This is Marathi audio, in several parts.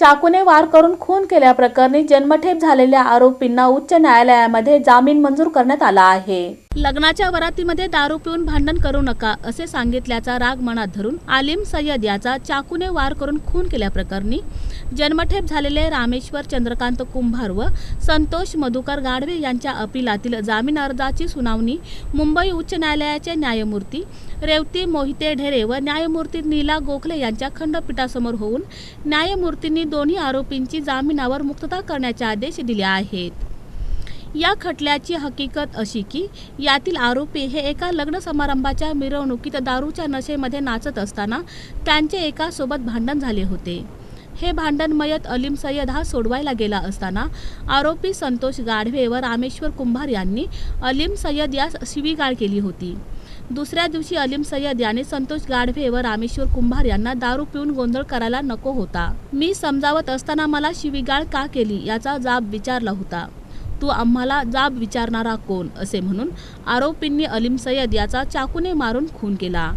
चाकूने वार करून खून केल्याप्रकरणी जन्मठेप झालेल्या आरोपींना उच्च न्यायालयामध्ये जामीन मंजूर करण्यात आला आहे. लग्नाच्या वरातीमध्ये दारू पिऊन भांडण करू नका असे सांगितल्याचा राग मनात धरून आलिम सय्यद याचा चाकूने वार करून खून केल्याप्रकरणी जन्मठेप झालेले रामेश्वर चंद्रकांत कुंभार व संतोष मधुकर गाढवे यांच्या अपिलातील जामीन अर्जाची सुनावणी मुंबई उच्च न्यायालयाचे न्यायमूर्ती रेवती मोहिते ढेरे व न्यायमूर्ती नीला गोखले यांच्या खंडपीठासमोर होऊन न्यायमूर्तींनी दोन्ही आरोपींची जामिनावर मुक्तता करण्याचे आदेश दिले आहेत. या खटल्याची हकीकत अशी की यातील आरोपी हे एका लग्न समारंभाच्या मिरवणुकीत दारूच्या नशेमध्ये नाचत असताना त्यांचे एका सोबत भांडण झाले होते. हे भांडण मयत अलीम सय्यद हा सोडवायला गेला असताना आरोपी संतोष गाढवे व रामेश्वर कुंभार यांनी अलीम सय्यद यास शिवीगाळ केली होती. दुसऱ्या दिवशी अलीम सय्यद याने संतोष गाढवे व रामेश्वर कुंभार यांना दारू पिऊन गोंधळ करायला नको होता. मी समजावत असताना मला शिवीगाळ का केली याचा जाब विचारला होता. तू आम्हाला जाब विचारणारा कोण? असे म्हणून आरोपींनी अलीम सय्यद याचा चाकूने मारून खून केला.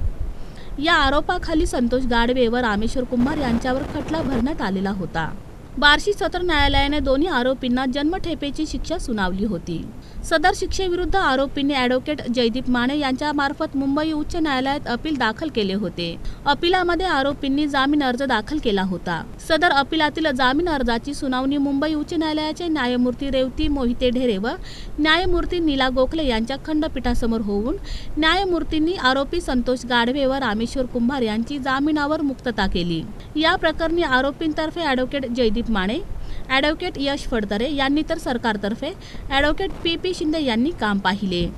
या आरोपाखाली संतोष गाडवे व रामेश्वर कुंभार यांच्यावर खटला भरण्यात आलेला होता. बार्शी सत्र न्यायालयाने दोन्ही आरोपींना जन्मठेपेची शिक्षा सुनावली होती. सदर शिक्षेविरुद्ध आरोपींनी ॲडव्होकेट जयदीप माने यांच्या मार्फत मुंबई उच्च न्यायालयात अपील दाखल केले होते. अपिलामध्ये आरोपींनी जामीन अर्ज दाखल केला होता. सदर अपिलातील जामीन अर्जाची सुनावणी मुंबई उच्च न्यायालयाचे न्यायमूर्ती रेवती मोहिते ढेरे व न्यायमूर्ती नीला गोखले यांच्या खंडपीठासमोर होऊन न्यायमूर्तींनी आरोपी संतोष गाढवे व रामेश्वर कुंभार यांची जामिनावर मुक्तता केली. या प्रकरणी आरोपींतर्फे ॲडव्होकेट जयदीप माने ॲडव्होकेट यश फडतरे यांनी तर सरकारतर्फे ॲडव्होकेट पी पी शिंदे यांनी काम पाहिले.